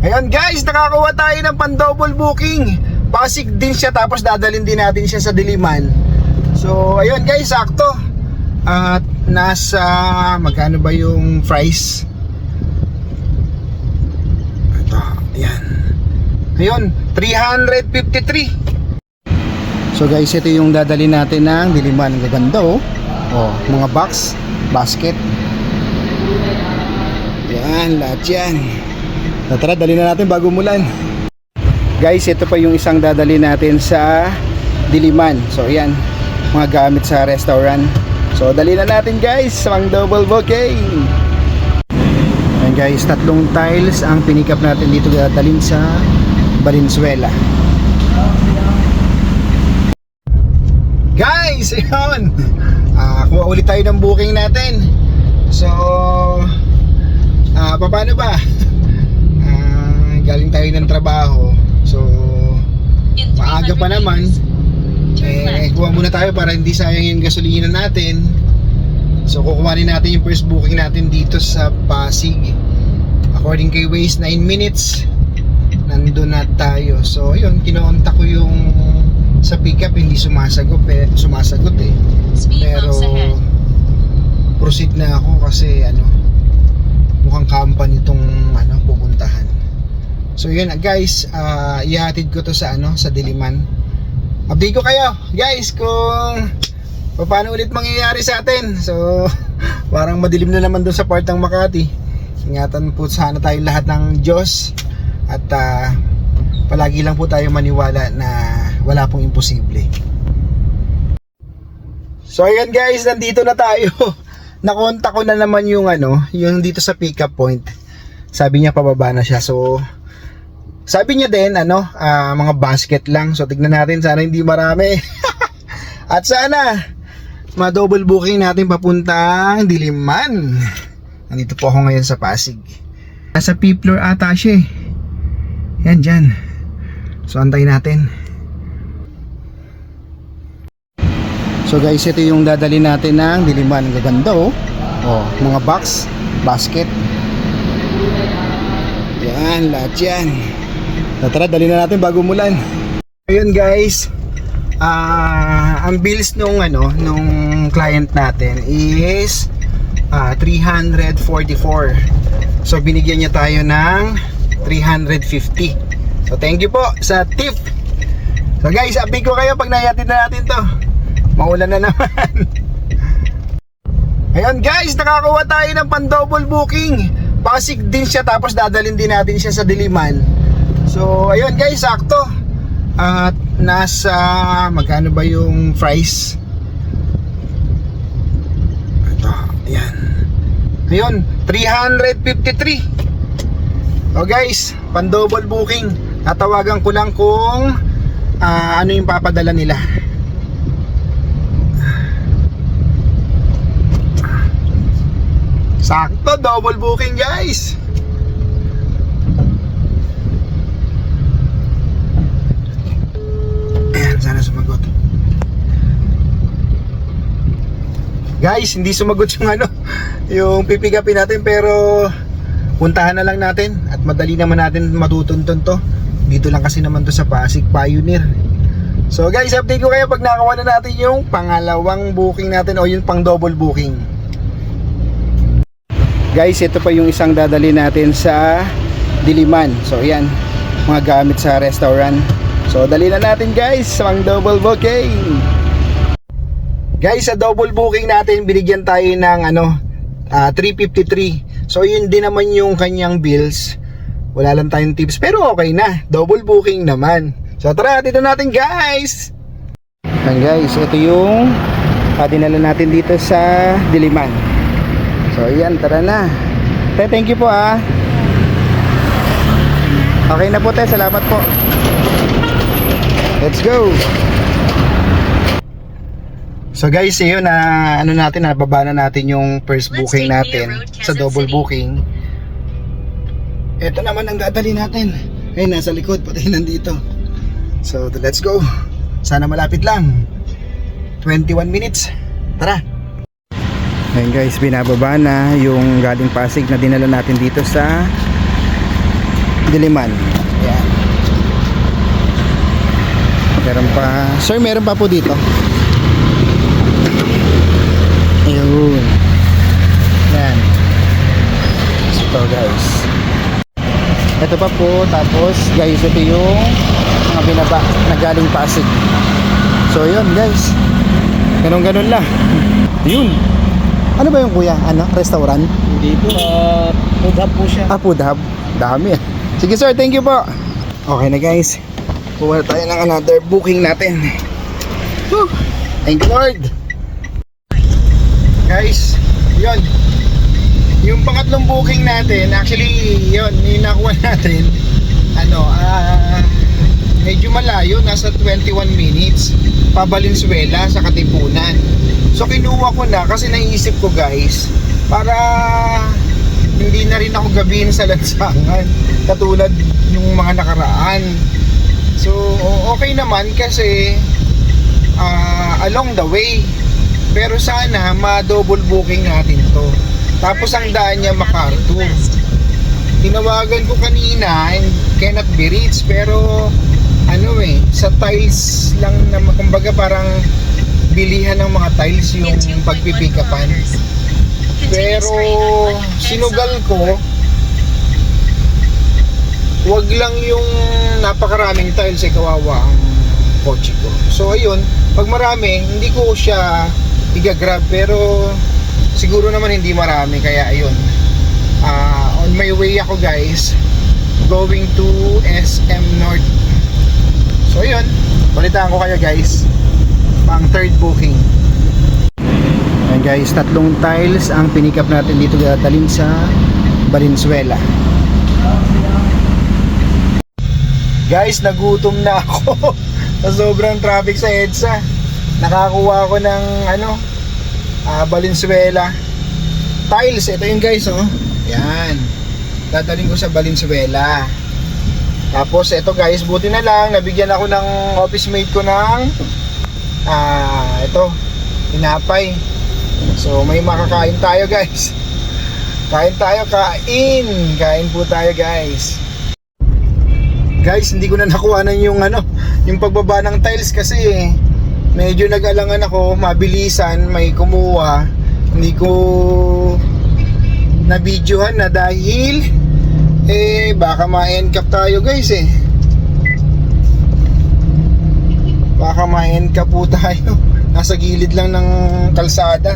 Ayan guys, nakakuha tayo ng pan-double booking. Pasig din siya tapos dadalhin din natin siya sa Diliman. So, ayun guys, sakto. At nasa magkano ba yung price? Ito, ayan. Ayun, 353. So guys, ito yung dadalhin natin ng Diliman. Gaganda oh. Oh, mga box, basket. Yan, lahat yan. So, tara, dali na natin bago mulan. Guys, ito pa yung isang dadali natin sa Diliman. So, yan. Mga gamit sa restaurant. So, dali na natin guys. Ang double bouquet. Ayan guys, tatlong tiles ang pinikap natin dito dadalhin sa Valenzuela. Guys, ayun. Ah, kuha ulit tayo ng booking natin. So, ah, paano ba? Galing tayo ng trabaho. So, maaga pa naman. Eh, kuha muna tayo para hindi sayang yung gasolina natin. So, kukuhanin natin yung first booking natin dito sa Pasig. According kay Waze, 9 minutes. Nandun na tayo. So, yun, kinontak ko yung sa pickup, hindi sumasagot eh. Sumasagot eh. Pero proceed na ako kasi ano mukhang company itong ano pupuntahan. So yun guys, ah ihatid ko to sa ano sa Diliman. Update ko kayo guys kung paano ulit mangyayari sa atin. So parang madilim na naman doon sa part ng Makati. Ingatan po sana tayo lahat ng Diyos at ah, palagi lang po tayo maniwala na wala pong imposible. So ayan guys, nandito na tayo. Nakontak ko na naman yung ano, yung dito sa pickup point. Sabi niya pababa na siya. So sabi niya din ano, ah, mga basket lang. So tignan natin sana hindi marami. At sana ma-double booking natin papuntang Diliman. Nandito po ako ngayon sa Pasig. Nasa fifth floor ata siya eh. Yan dyan. So antay natin. So guys, ito yung dadali natin ng Diliman. Gaganda oh. Oh, mga box, basket. Yan, lahat yan. So, tara, dali na natin bago mulan. Ayun guys, ah ang bills nung ano, nung client natin is ah 344. So binigyan niya tayo ng 350. So thank you po sa tip. So guys, update ko kayo pag nayatid na natin to. Maulan na naman. Ayan guys, nakakuha tayo ng pan-double booking. Pasig din siya tapos dadalhin din natin siya sa Diliman. So, ayun guys, sakto. At nasa magkano ba yung price? Ito, ayan. Ayun, 353. O guys, pan-double booking. Tatawagan ko lang kung ah, ano yung papadala nila. Sakto, double booking guys. Ayan, sana sumagot. Guys, hindi sumagot yung ano, yung pipigapin natin pero puntahan na lang natin at madali naman natin matutuntun to. Dito lang kasi naman to sa Pasig Pioneer. So guys, update ko kayo pag nakakuha na natin yung pangalawang booking natin o yung pang double booking. Guys, ito pa yung isang dadali natin sa Diliman. So, yan. Mga gamit sa restaurant. So, dali na natin guys. Ang double booking. Guys, sa double booking natin, binigyan tayo ng ano, ah, 353. So, yun din naman yung kanyang bills. Wala lang tayong tips. Pero okay na. Double booking naman. So, tara, dito natin guys. Yan guys, ito yung uh, dinala natin dito sa Diliman. So ayan, tara na. Te, thank you po ah. Okay na po te, salamat po. Let's go. So guys, yun na ano natin, nababa na natin yung first booking natin sa double booking. Ito naman ang dadali natin. Ay, nasa likod, pati nandito. So, let's go. Sana malapit lang. 21 minutes. Tara. Ayun guys, binababa na yung galing Pasig na dinala natin dito sa Diliman. Yan. Meron pa. Sir, meron pa po dito. Ayun. Yan. Ito guys. Ito pa po. Tapos guys, ito yung mga binaba na galing Pasig. So yun guys. Ganun ganun lang. Yun. Ano ba yung kuya? Ano? Restaurant? Dito, uh, food hub po siya. Ah, food hub. Dami ah. Sige sir, thank you po. Okay na guys. Kuha tayo ng another booking natin. Whew. Thank you Lord. Guys, yun. Yung pangatlong booking natin, actually, yun, yung nakuha natin, ano, ah, medyo malayo, nasa 21 minutes, pa Valenzuela sa Katipunan. So kinuha ko na kasi naisip ko guys, para hindi na rin ako gabihin sa lansangan katulad yung mga nakaraan. So okay naman kasi ah, along the way. Pero sana ma-double booking natin to. Tapos ang daan niya MacArthur. Tinawagan ko kanina and cannot be reached pero ano eh, sa tiles lang na kumbaga parang bilihan ng mga tiles yung pagpipikapan. Pero sinugal ko wag lang yung napakaraming tiles eh kawawa ang kotse ko. So ayun, pag marami, hindi ko siya igagrab pero siguro naman hindi marami kaya ayun. Ah, on my way ako guys going to SM North. So ayun, balitaan ko kayo guys pang third booking. Ayan guys, tatlong tiles ang pinikap natin dito dadalhin sa Valenzuela. Guys, nagutom na ako sobrang traffic sa EDSA. Nakakuha ako ng ano, ah, Valenzuela. Tiles, ito yung guys, oh. Yan. Dadalhin ko sa Valenzuela. Tapos ito guys, buti na lang nabigyan ako ng office mate ko ng ah, ito, tinapay. So may makakain tayo guys. Kain tayo, kain. Kain po tayo guys. Guys, hindi ko na nakuhanan yung ano, yung pagbaba ng tiles kasi medyo nag-alangan ako, mabilisan, may kumuha. Hindi ko na videohan na dahil eh baka ma-end tayo guys eh. Baka ma-end po tayo. Nasa gilid lang ng kalsada.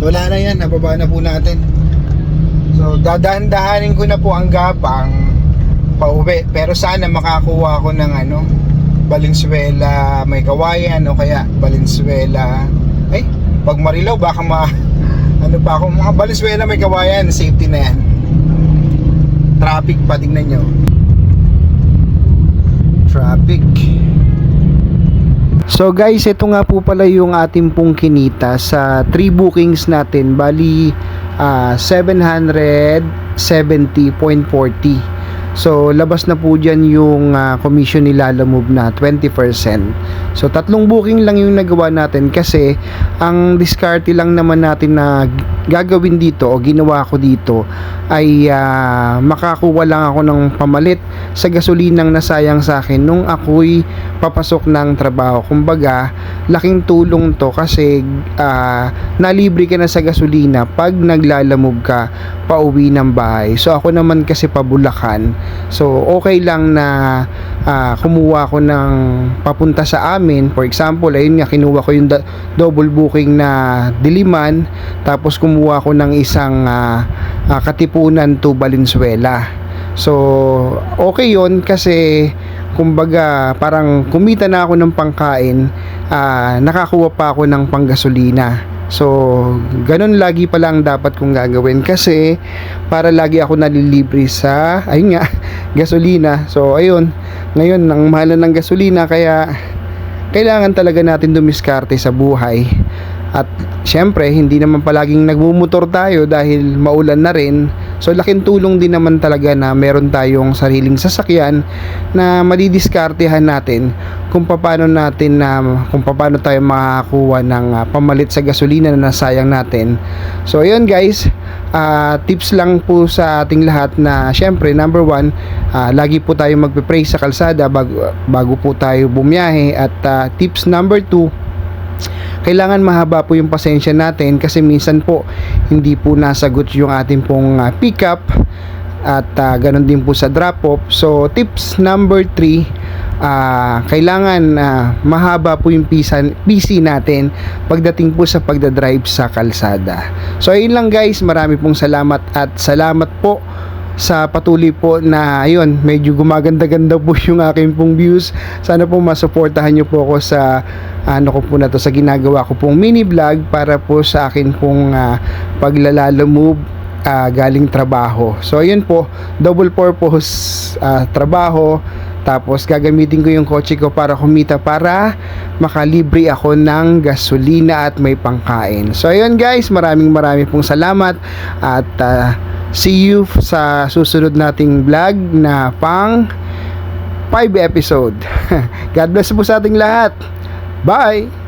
Wala na yan, nababa na po natin. So dadahan-dahanin ko na po ang gapang pauwi. Pero sana makakuha ako ng ano, Valenzuela may kawayan o kaya Valenzuela. Ay pag Marilaw baka ma ano pa ako? Mga Valenzuela may kawayan safety na yan. Traffic pa tingnan nyo. Traffic. So guys, ito nga po pala yung ating pong kinita sa 3 bookings natin. Bali, ah, 770.40. So, labas na po dyan yung ah, commission ni Lala Move na 20%. So, tatlong booking lang yung nagawa natin kasi ang diskarte lang naman natin na gagawin dito o ginawa ko dito ay ah, makakuha lang ako ng pamalit sa gasolinang nasayang sa akin nung ako'y papasok ng trabaho. Kumbaga, laking tulong to kasi ah, nalibre ka na sa gasolina pag naglalamove ka pauwi ng bahay. So ako naman kasi pabulakan. So okay lang na ah, kumuha ko ng papunta sa amin. For example, ayun nga kinuha ko yung double booking na Diliman tapos kumuha ko ng isang ah, ah, Katipunan to Valenzuela. So, okay yon kasi kumbaga parang kumita na ako ng pangkain, ah, nakakuha pa ako ng panggasolina. So, ganun lagi pala ang dapat kong gagawin kasi para lagi ako nalilibre sa, ayun nga, gasolina. So, ayun, ngayon, ang mahal na ng gasolina kaya kailangan talaga natin dumiskarte sa buhay. At syempre, hindi naman palaging nagmumotor tayo dahil maulan na rin. So laking tulong din naman talaga na meron tayong sariling sasakyan na madidiskartehan natin kung paano natin na kung paano tayo makakuha ng ah, pamalit sa gasolina na nasayang natin. So ayun guys, ah, tips lang po sa ating lahat na syempre number one, ah, lagi po tayo magpe-pray sa kalsada bago, bago po tayo bumiyahe at ah, tips number two, kailangan mahaba po yung pasensya natin kasi minsan po hindi po nasagot yung ating pong ah, pickup at ah, ganun din po sa drop off so tips number 3 ah, kailangan ah, mahaba po yung pisan, PC natin pagdating po sa pagdadrive sa kalsada. So ayun lang guys marami pong salamat at salamat po sa patuloy po na ayun medyo gumaganda-ganda po yung aking pong views. Sana po masuportahan nyo po ako sa ano ko po na to sa ginagawa ko pong mini vlog para po sa akin pong uh, paglalalo move ah, galing trabaho. So ayun po double purpose ah, trabaho. Tapos gagamitin ko yung kotse ko para kumita para makalibre ako ng gasolina at may pangkain. So ayun guys, maraming maraming pong salamat at ah, see you sa susunod nating vlog na pang 5 episode. God bless po sa ating lahat. Bye!